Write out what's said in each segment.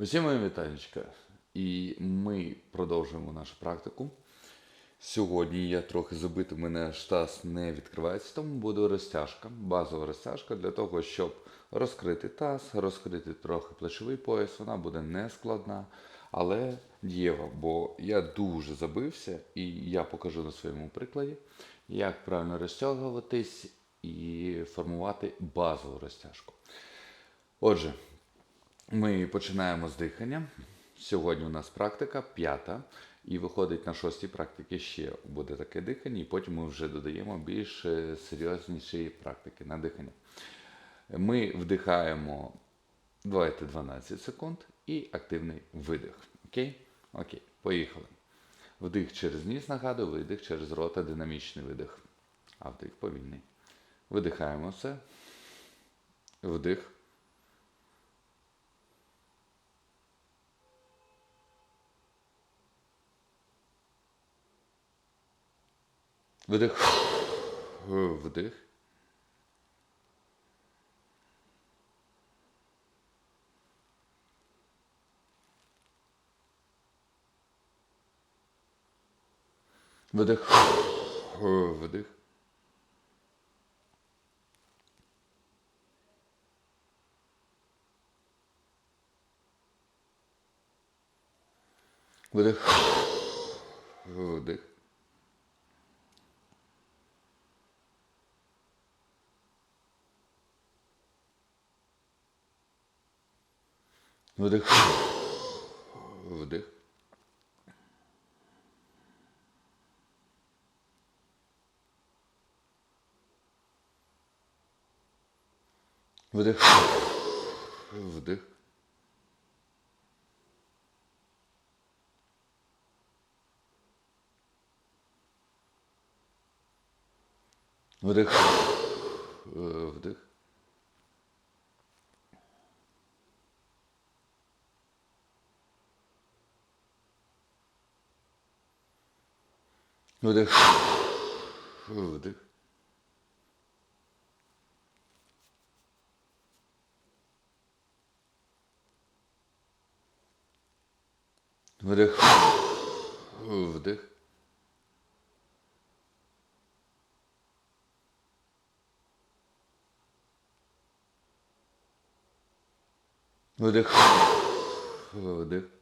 Усім мої вітанечка. І ми продовжуємо нашу практику. Сьогодні я трохи забитий, мене таз не відкривається, тому буде розтяжка, базова розтяжка для того, щоб розкрити таз, розкрити трохи плечовий пояс. Вона буде не складна, але дієва, бо я дуже забився, і я покажу на своєму прикладі, як правильно розтягуватись і формувати базову розтяжку. Отже, ми починаємо з дихання. Сьогодні у нас практика п'ята, і виходить на шостій практиці ще буде таке дихання, і потім ми вже додаємо більш е, серйозніші практики на дихання. Ми вдихаємо давайте 12 секунд і активний видих. Окей? Окей, поїхали. Вдих через ніс, нагадую, видих через рота, динамічний видих. А вдих повільний. Видихаємо все. Вдих. Вдих. Вдих. Вдих. Вдих. Вдих. Вдих. Вдих. Вдих. Вдих. Вдих. Вдих. Е, Вдих. Вдих. Вдих. Вдих. Вдих. Вдих. Вдих.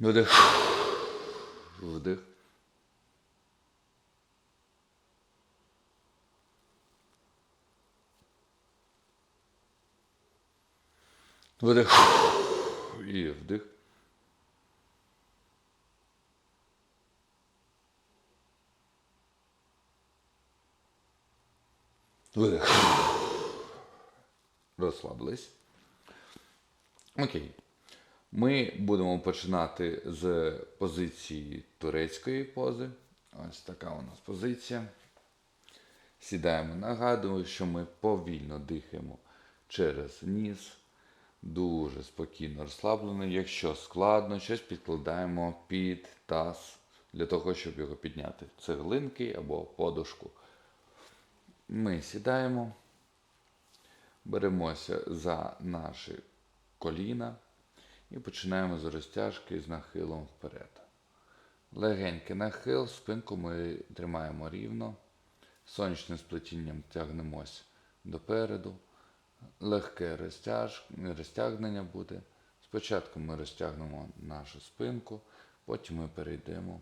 Вдих. Вдих. Вдих. І вдих. Видих. Розслабились. Окей. Ми будемо починати з позиції турецької пози. Ось така у нас позиція. Сідаємо. Нагадую, що ми повільно дихаємо через ніс. Дуже спокійно розслаблено. Якщо складно, щось підкладаємо під таз для того, щоб його підняти. Цеглинки або подушку. Ми сідаємо, беремося за наші коліна і починаємо з розтяжки з нахилом вперед. Легенький нахил, спинку ми тримаємо рівно, сонячним сплетінням тягнемось допереду. Легке розтяж... розтягнення буде. Спочатку ми розтягнемо нашу спинку, потім ми перейдемо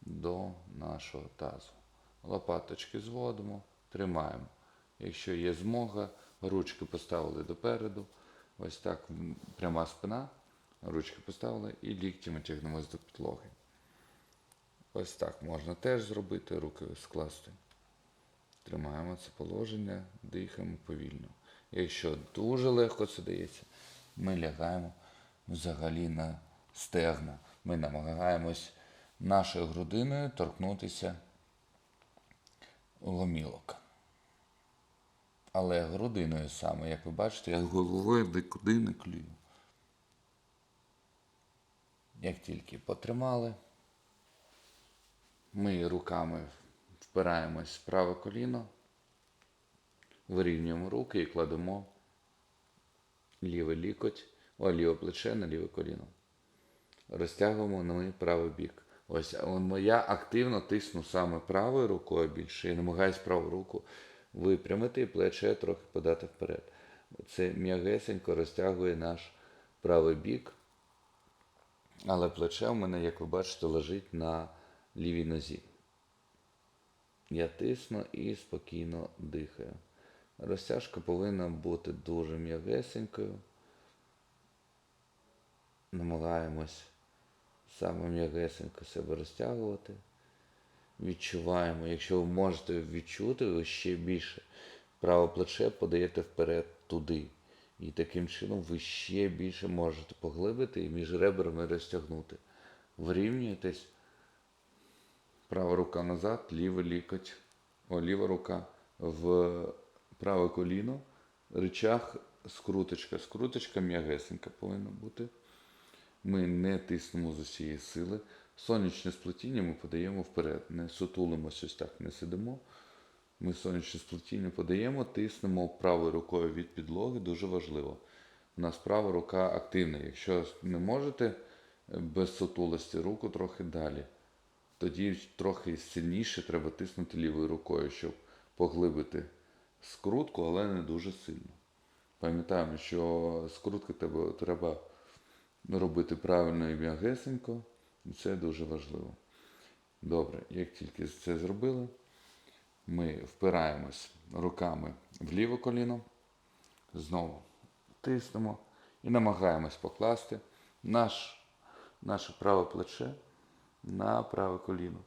до нашого тазу. Лопаточки зводимо, тримаємо. Якщо є змога, ручки поставили допереду. Ось так пряма спина, ручки поставили і ліктями тягнемось до підлоги. Ось так можна теж зробити, руки скласти. Тримаємо це положення, дихаємо повільно. Якщо дуже легко це дається, ми лягаємо взагалі на стегна. Ми намагаємось нашою грудиною торкнутися ломілок. Але грудиною саме, як ви бачите, я головою нікуди не клюю. Як тільки потримали, ми руками впираємось в праве коліно, вирівнюємо руки і кладемо лівий лікоть, о, ліве плече на ліве коліно. Розтягуємо на правий бік. Ось я активно тисну саме правою рукою більше і намагаюсь праву руку випрямити і плече трохи подати вперед. Це м'ягесенько розтягує наш правий бік. Але плече у мене, як ви бачите, лежить на лівій нозі. Я тисну і спокійно дихаю. Розтяжка повинна бути дуже м'ягесенькою. Намагаємось саме м'ягесенько себе розтягувати. Відчуваємо, якщо ви можете відчути, ви ще більше праве плече подаєте вперед туди. І таким чином ви ще більше можете поглибити і між ребрами розтягнути. Вирівнюєтесь. Права рука назад, лівий лікоть, о, ліва рука в праве коліно, рычаг, скруточка. Скруточка м'ягесенька повинна бути. Ми не тиснемо з усієї сили. Сонячне сплетіння ми подаємо вперед. Не сутулимось ось так, не сидимо. Ми сонячне сплетіння подаємо, тиснемо правою рукою від підлоги, дуже важливо. У нас права рука активна. Якщо не можете е, без сутулості руку трохи далі, тоді трохи сильніше треба тиснути лівою рукою, щоб поглибити скрутку, але не дуже сильно. Пам'ятаємо, що скрутки треба, робити правильно і м'ягесенько, і це дуже важливо. Добре, як тільки це зробили, ми впираємось руками в ліве коліно, знову тиснемо і намагаємось покласти наш, наше праве плече на праве коліно.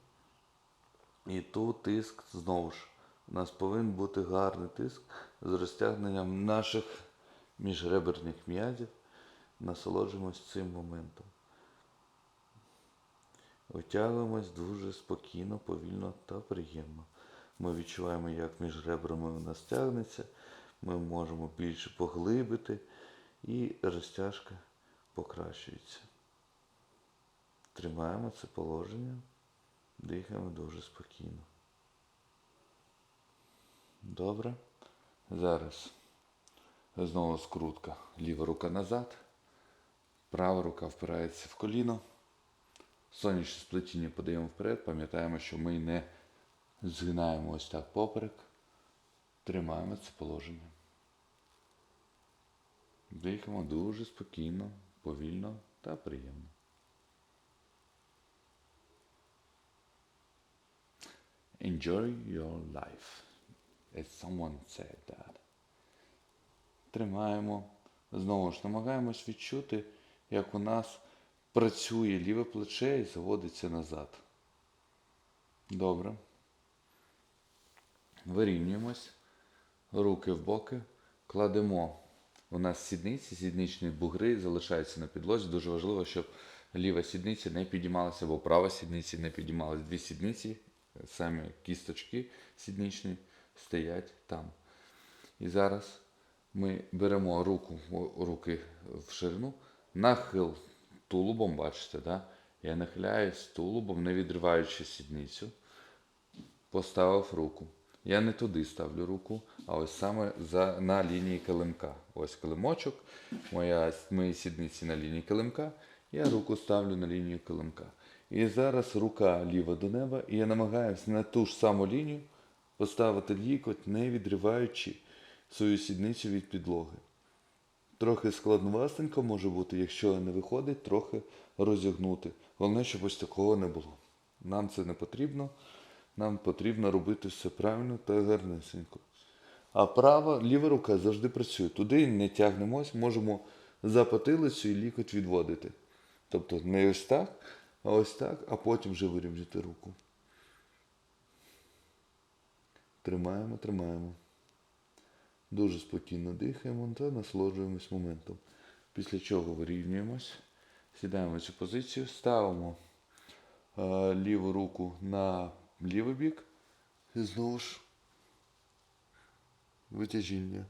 І тут тиск знову ж. У нас повинен бути гарний тиск з розтягненням наших міжреберних м'язів. Насолоджуємось цим моментом. Витягуємось дуже спокійно, повільно та приємно. Ми відчуваємо, як між ребрами у нас тягнеться. Ми можемо більше поглибити і розтяжка покращується. Тримаємо це положення, дихаємо дуже спокійно. Добре. Зараз знову скрутка. Ліва рука назад. Права рука впирається в коліно. Сонячне сплетіння подаємо вперед. Пам'ятаємо, що ми не згинаємо ось так поперек. Тримаємо це положення. Дихаємо дуже спокійно, повільно та приємно. Enjoy your life. As someone said that. Тримаємо. Знову ж намагаємось відчути, як у нас працює ліве плече і заводиться назад. Добре. Вирівнюємось. Руки в боки. Кладемо. У нас сідниці, сідничні бугри залишаються на підлозі. Дуже важливо, щоб ліва сідниця не підіймалася, або права сідниця не підіймалася. Дві сідниці, самі кісточки сідничні, стоять там. І зараз ми беремо руку, руки в ширину, нахил тулубом, бачите, да? я нахиляюсь тулубом, не відриваючи сідницю, поставив руку. Я не туди ставлю руку, а ось саме за, на лінії килимка. Ось килимочок, моя, мої сідниці на лінії килимка, я руку ставлю на лінію килимка. І зараз рука ліва до неба, і я намагаюся на ту ж саму лінію поставити лікоть, не відриваючи свою сідницю від підлоги. Трохи складновастенько може бути, якщо не виходить, трохи розігнути. Головне, щоб ось такого не було. Нам це не потрібно. Нам потрібно робити все правильно та гарнесенько. А права, ліва рука завжди працює. Туди не тягнемось, можемо за потилицю і лікоть відводити. Тобто не ось так, а ось так, а потім вже вирівняти руку. Тримаємо, тримаємо. Дуже спокійно дихаємо та насолоджуємось моментом. Після чого вирівнюємось, сідаємо в цю позицію, ставимо е, ліву руку на лівий бік і знову ж витяжіння.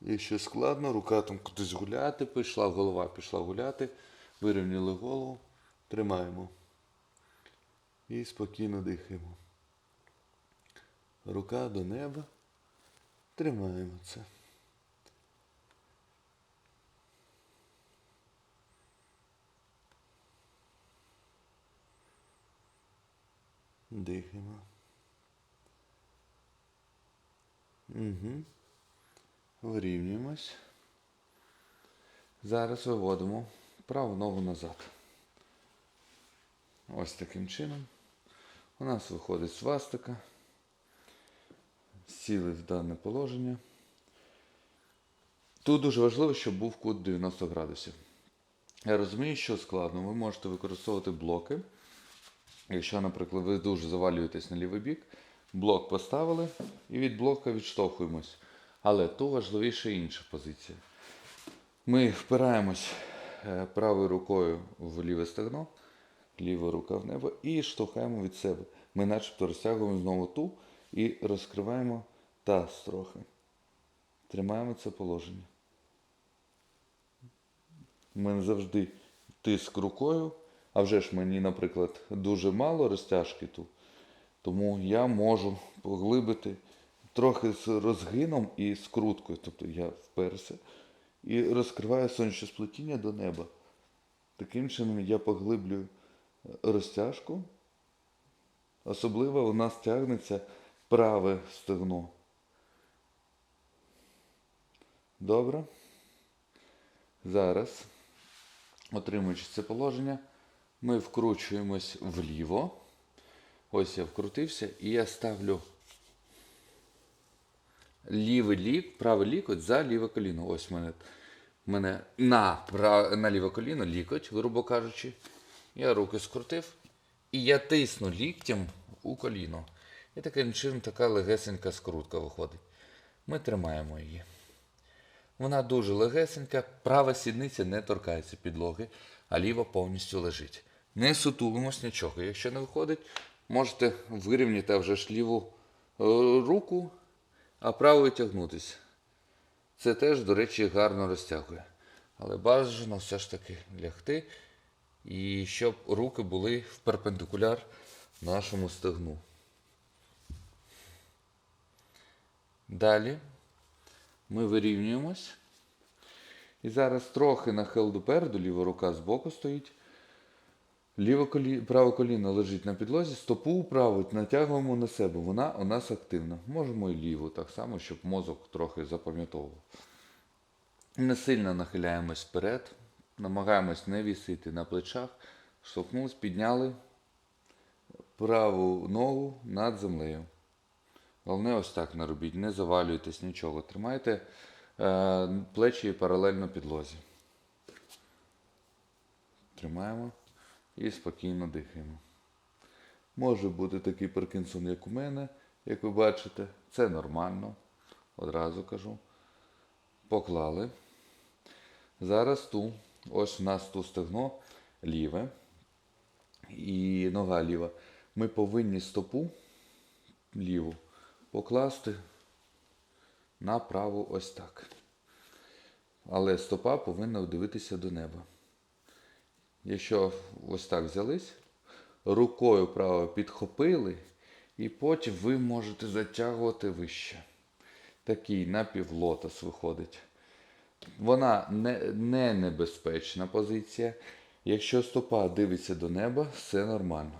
Якщо складно, рука там кудись гуляти, пішла голова, пішла гуляти, вирівняли голову, тримаємо. І спокійно дихаємо. Рука до неба. Тримаємо це. Дихаємо. Угу. Вирівнюємось. Зараз виводимо праву ногу назад. Ось таким чином. У нас виходить свастика. Сіли в дане положення. Тут дуже важливо, щоб був кут 90 градусів. Я розумію, що складно. Ви можете використовувати блоки. Якщо, наприклад, ви дуже завалюєтесь на лівий бік, блок поставили і від блока відштовхуємось. Але тут важливіше інша позиція. Ми впираємось е, правою рукою в ліве стегно, ліва рука в небо і штовхаємо від себе. Ми начебто розтягуємо знову ту і розкриваємо таз трохи. Тримаємо це положення. Мене завжди тиск рукою, а вже ж мені, наприклад, дуже мало розтяжки тут. Тому я можу поглибити трохи з розгином і скруткою. Тобто я вперся і розкриваю сонячне сплетіння до неба. Таким чином я поглиблюю е, розтяжку. Особливо у нас тягнеться праве стегно. Добре. Зараз, отримуючи це положення, ми вкручуємось вліво. Ось я вкрутився і я ставлю лівий лік, правий лікоть за ліве коліно. Ось мене, мене на, прав, на ліве коліно лікоть, грубо кажучи. Я руки скрутив і я тисну ліктем у коліно. І таким чином така легесенька скрутка виходить. Ми тримаємо її. Вона дуже легесенька, права сідниця не торкається підлоги, а ліва повністю лежить. Не сутулимось нічого. Якщо не виходить, можете вирівняти вже ж ліву е, руку, а правою тягнутися. Це теж, до речі, гарно розтягує. Але бажано все ж таки лягти, і щоб руки були в перпендикуляр нашому стегну. Далі ми вирівнюємось. І зараз трохи нахил допереду, ліва рука збоку стоїть. Ліве колі... праве коліно лежить на підлозі, стопу праву натягуємо на себе. Вона у нас активна. Можемо і ліву, так само, щоб мозок трохи запам'ятовував. Не сильно нахиляємось вперед, намагаємось не вісити на плечах, штовхнулись, підняли праву ногу над землею. Головне ось так не робіть, не завалюйтесь нічого. Тримайте е, плечі паралельно підлозі. Тримаємо і спокійно дихаємо. Може бути такий Паркінсон, як у мене, як ви бачите. Це нормально. Одразу кажу. Поклали. Зараз ту, ось у нас тут стегно ліве і нога ліва. Ми повинні стопу ліву покласти на праву ось так. Але стопа повинна дивитися до неба. Якщо ось так взялись, рукою право підхопили, і потім ви можете затягувати вище. Такий напівлотос виходить. Вона не, не небезпечна позиція. Якщо стопа дивиться до неба, все нормально.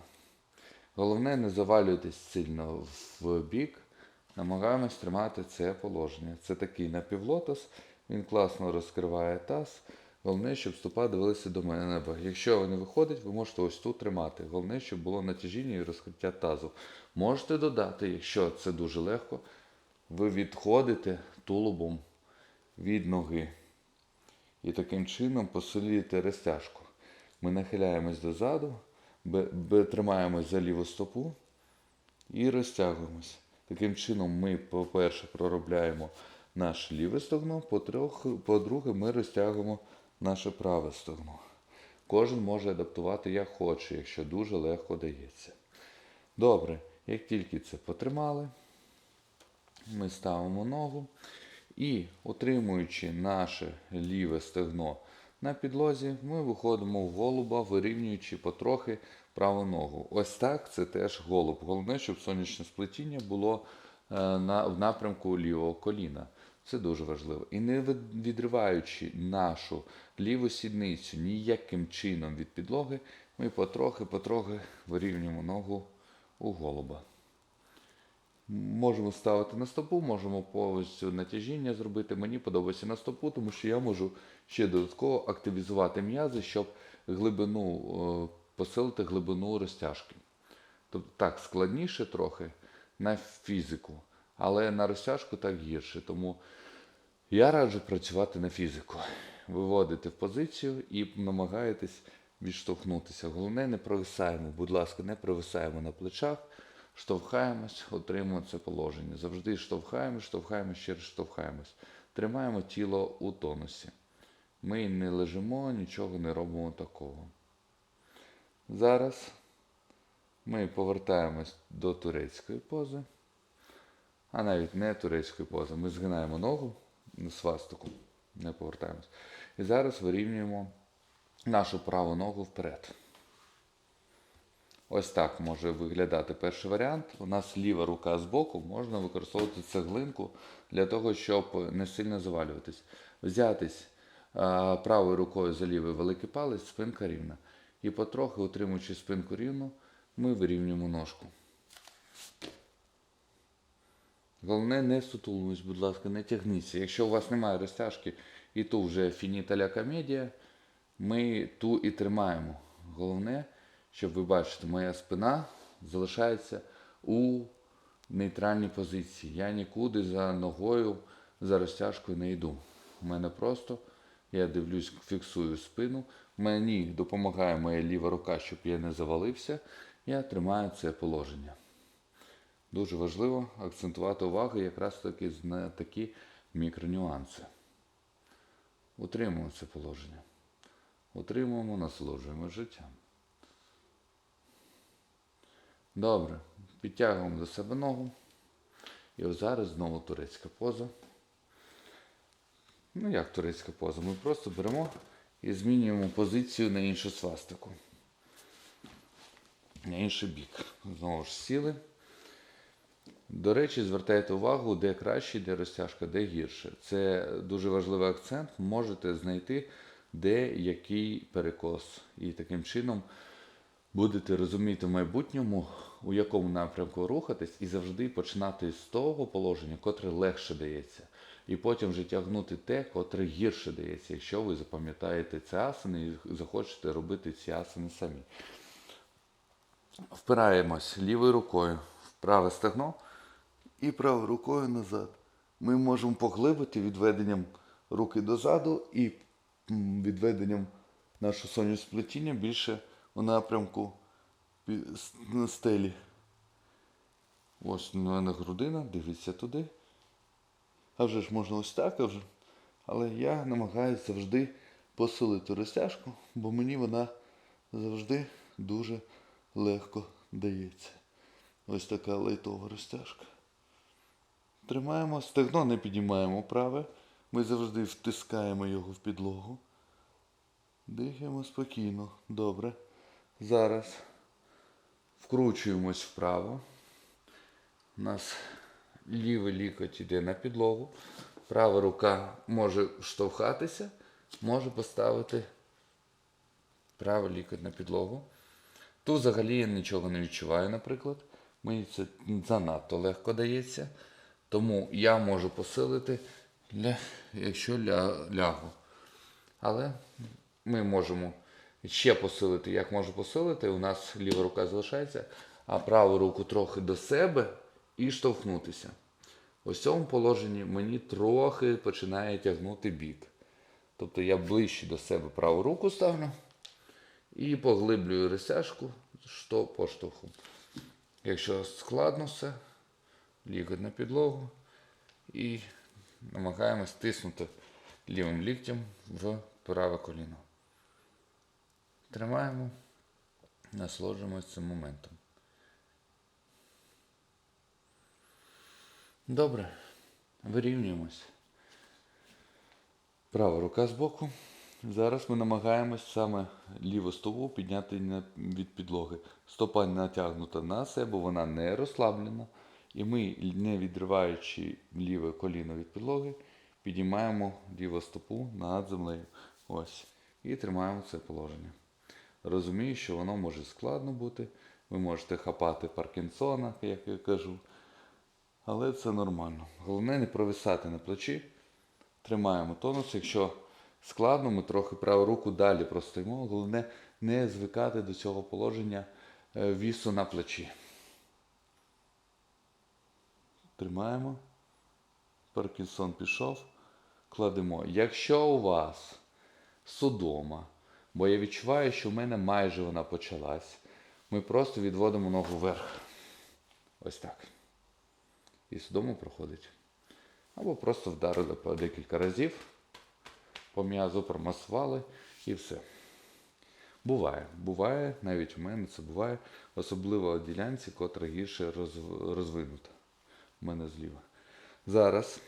Головне, не завалюйтесь сильно в бік. Намагаємось тримати це положення. Це такий напівлотос, він класно розкриває таз. Головне, щоб стопа дивилася до мене неба. Якщо не виходить, ви можете ось тут тримати. Головне, щоб було натяжіння і розкриття тазу. Можете додати, якщо це дуже легко, ви відходите тулубом від ноги. І таким чином посилюєте розтяжку. Ми нахиляємось дозаду, тримаємось за ліву стопу і розтягуємось. Таким чином ми, по-перше, проробляємо наше ліве по-трох- по-друге, ми розтягуємо наше праве стегно. Кожен може адаптувати як хоче, якщо дуже легко дається. Добре, як тільки це потримали, ми ставимо ногу і, утримуючи наше ліве стегно на підлозі, ми виходимо в голуба, вирівнюючи потрохи праву ногу. Ось так це теж голуб. Головне, щоб сонячне сплетіння було е, в напрямку лівого коліна. Це дуже важливо. І не відриваючи нашу ліву сідницю ніяким чином від підлоги, ми потрохи-потрохи вирівнюємо ногу у голуба. Можемо ставити на стопу, можемо повністю натяжіння зробити. Мені подобається на стопу, тому що я можу ще додатково активізувати м'язи, щоб глибину, е, посилити глибину розтяжки. Тобто так складніше трохи на фізику, але на розтяжку так гірше. Тому я раджу працювати на фізику, виводити в позицію і намагаєтесь відштовхнутися. Головне, не провисаємо, будь ласка, не провисаємо на плечах, штовхаємось, отримуємо це положення. Завжди штовхаємось, штовхаємось, ще раз штовхаємось. Тримаємо тіло у тонусі. Ми не лежимо, нічого не робимо такого. Зараз ми повертаємось до турецької пози, а навіть не турецької пози. Ми згинаємо ногу на свастику, не повертаємось. І зараз вирівнюємо нашу праву ногу вперед. Ось так може виглядати перший варіант. У нас ліва рука збоку, можна використовувати цеглинку для того, щоб не сильно завалюватись. Взятись а, правою рукою за лівий великий палець, спинка рівна. І потрохи, утримуючи спинку рівну, ми вирівнюємо ножку. Головне, не сутулуйтесь, будь ласка, не тягніться. Якщо у вас немає розтяжки і ту вже фініта ля комедія, ми ту і тримаємо. Головне, щоб ви бачите, моя спина залишається у нейтральній позиції. Я нікуди за ногою, за розтяжкою не йду. У мене просто, я дивлюсь, фіксую спину. Мені допомагає моя ліва рука, щоб я не завалився. Я тримаю це положення. Дуже важливо акцентувати увагу якраз таки на такі мікронюанси. Утримуємо це положення. Утримуємо, насолоджуємо життям. Добре. Підтягуємо до себе ногу. І ось зараз знову турецька поза. Ну як турецька поза? Ми просто беремо і змінюємо позицію на іншу свастику. На інший бік. Знову ж сіли. До речі, звертайте увагу, де краще, де розтяжка, де гірше. Це дуже важливий акцент. Можете знайти, де який перекос. І таким чином будете розуміти в майбутньому, у якому напрямку рухатись, і завжди починати з того положення, котре легше дається. І потім вже тягнути те, котре гірше дається, якщо ви запам'ятаєте ці асани і захочете робити ці асани самі. Впираємось лівою рукою праве стегно і правою рукою назад. Ми можемо поглибити відведенням руки дозаду і відведенням нашого сонячного сплетіння більше у напрямку на стелі. Ось у мене грудина, дивіться туди. А вже ж можна ось так, а вже. Але я намагаюся завжди посилити розтяжку, бо мені вона завжди дуже легко дається. Ось така лайтова розтяжка. Тримаємо, стегно не піднімаємо праве. Ми завжди втискаємо його в підлогу. Дихаємо спокійно. Добре. Зараз вкручуємось вправо. У нас лівий лікоть йде на підлогу. Права рука може штовхатися, може поставити правий лікоть на підлогу. Тут взагалі я нічого не відчуваю, наприклад. Мені це занадто легко дається. Тому я можу посилити, ля- якщо ля, лягу. Але ми можемо ще посилити. Як можу посилити? У нас ліва рука залишається, а праву руку трохи до себе і штовхнутися. В цьому положенні мені трохи починає тягнути бік. Тобто я ближче до себе праву руку ставлю і поглиблюю розтяжку що поштовхом. Якщо складно все, лікоть на підлогу і намагаємось тиснути лівим ліктем в праве коліно. Тримаємо, насолоджуємося цим моментом. Добре, вирівнюємось. Права рука збоку. Зараз ми намагаємось саме ліву стопу підняти від підлоги. Стопа натягнута на себе, вона не розслаблена. І ми, не відриваючи ліве коліно від підлоги, підіймаємо ліву стопу над землею. Ось. І тримаємо це положення. Розумію, що воно може складно бути. Ви можете хапати Паркінсона, як я кажу. Але це нормально. Головне не провисати на плечі. Тримаємо тонус. Якщо складно, ми трохи праву руку далі простоїмо. Головне не звикати до цього положення е, вісу на плечі. Тримаємо. Паркінсон пішов. Кладемо. Якщо у вас судома, бо я відчуваю, що в мене майже вона почалась, ми просто відводимо ногу вверх. Ось так. І судома проходить. Або просто вдарили по декілька разів, по м'язу промасували і все. Буває, буває, навіть у мене це буває, особливо в ділянці, котра гірше розв- розвинута. У мене зліва. Зараз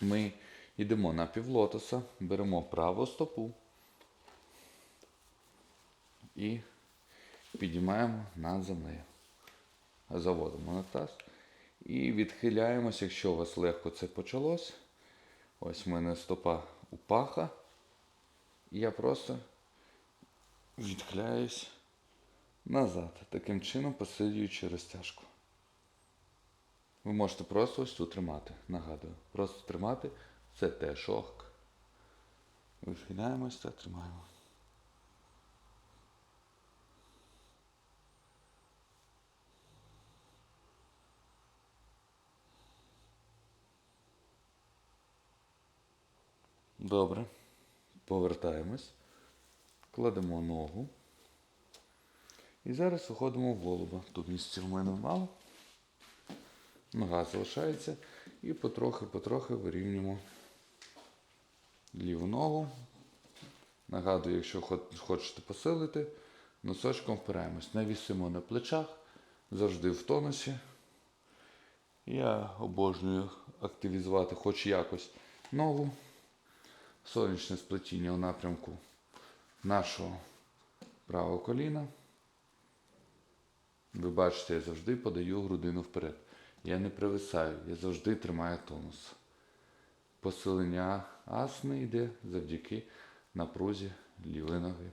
ми йдемо на півлотоса, беремо праву стопу і підіймаємо над землею. Заводимо на таз і відхиляємось, якщо у вас легко це почалось. Ось в мене стопа у паха. І я просто відхиляюсь назад, таким чином посилюючи розтяжку. Ви можете просто ось тут тримати. Нагадую. Просто тримати це теж ок. Вихиляємося та тримаємо. Добре. Повертаємось. Кладемо ногу. І зараз виходимо в голуба. Тут місця в мене мало. Нога залишається. І потрохи-потрохи вирівнюємо ліву ногу. Нагадую, якщо хочете посилити, носочком впираємось. Не вісимо на плечах, завжди в тонусі. Я обожнюю активізувати хоч якось ногу. Сонячне сплетіння у напрямку нашого правого коліна. Ви бачите, я завжди подаю грудину вперед. Я не привисаю, я завжди тримаю тонус. Посилення асни йде завдяки напрузі лівої ноги.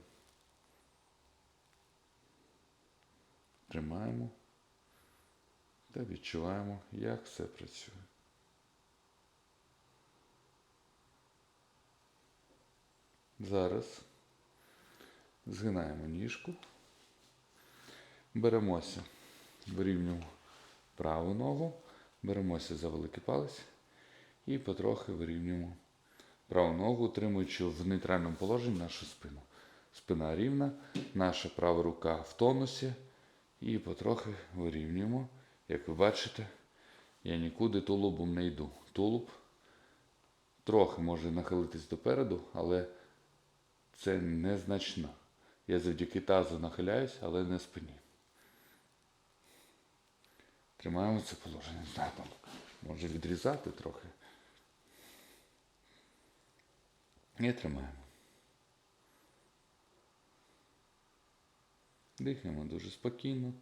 Тримаємо та відчуваємо, як все працює. Зараз згинаємо ніжку, беремося, вирівнюємо праву ногу, беремося за великий палець і потрохи вирівнюємо праву ногу, утримуючи в нейтральному положенні нашу спину. Спина рівна, наша права рука в тонусі і потрохи вирівнюємо. Як ви бачите, я нікуди тулубом не йду. Тулуб трохи може нахилитись допереду, але це незначно. Я завдяки тазу нахиляюсь, але не спині. Тримаємо це положення. Знаю, може відрізати трохи. І тримаємо. Дихаємо дуже спокійно.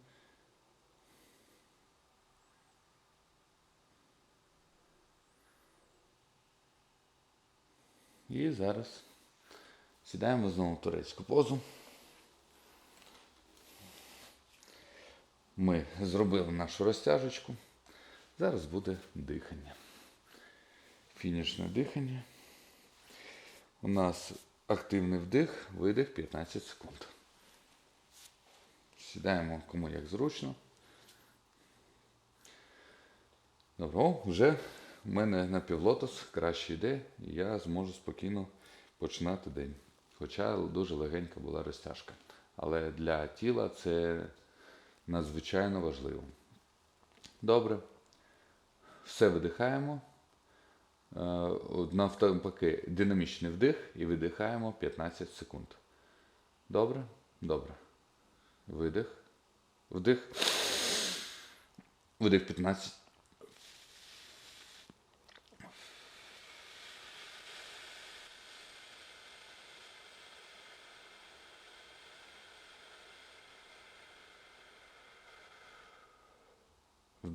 І зараз сідаємо знову в турецьку позу. Ми зробили нашу розтяжечку. Зараз буде дихання. Фінішне дихання. У нас активний вдих, видих 15 секунд. Сідаємо кому як зручно. Добре, вже в мене на півлотос краще йде, і я зможу спокійно починати день. Хоча дуже легенька була розтяжка. Але для тіла це надзвичайно важливо. Добре. Все видихаємо. Е, Навпаки, динамічний вдих і видихаємо 15 секунд. Добре? Добре. Видих. Вдих. Видих 15.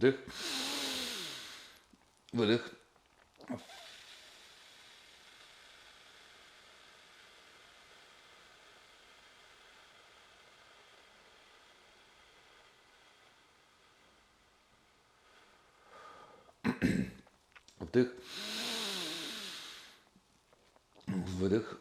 Вдих. Видих. Вдих. Видих.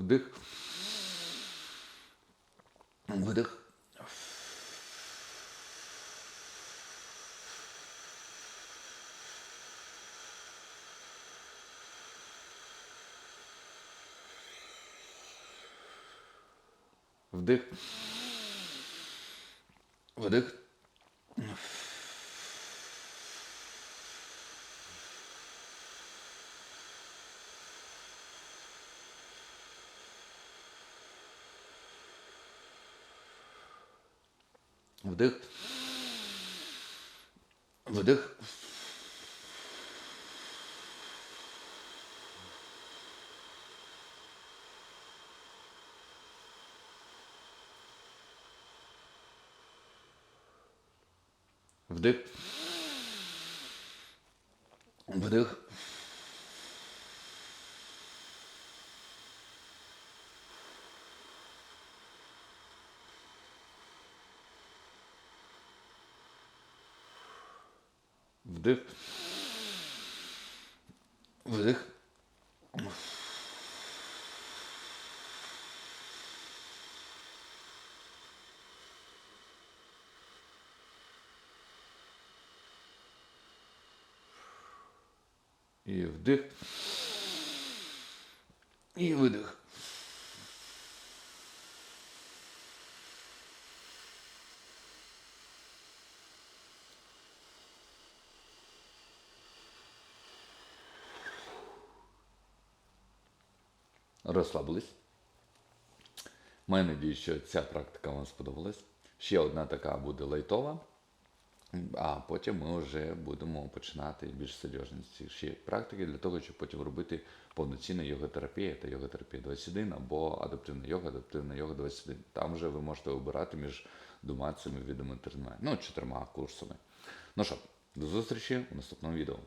Вдих. Видих. Вдих. Вдих. Вдих. Вдих. Вдих. Вдих. Вдих. І вдих. І видих. Розслабились. Маю надію, що ця практика вам сподобалась. Ще одна така буде лайтова. А потім ми вже будемо починати більш серйозніші практики для того, щоб потім робити повноцінну йога-терапію та йога-терапія 21 або адаптивна йога, адаптивна йога 21. Там вже ви можете обирати між двома цими видами тренувань. Ну, чотирма курсами. Ну що, до зустрічі у наступному відео.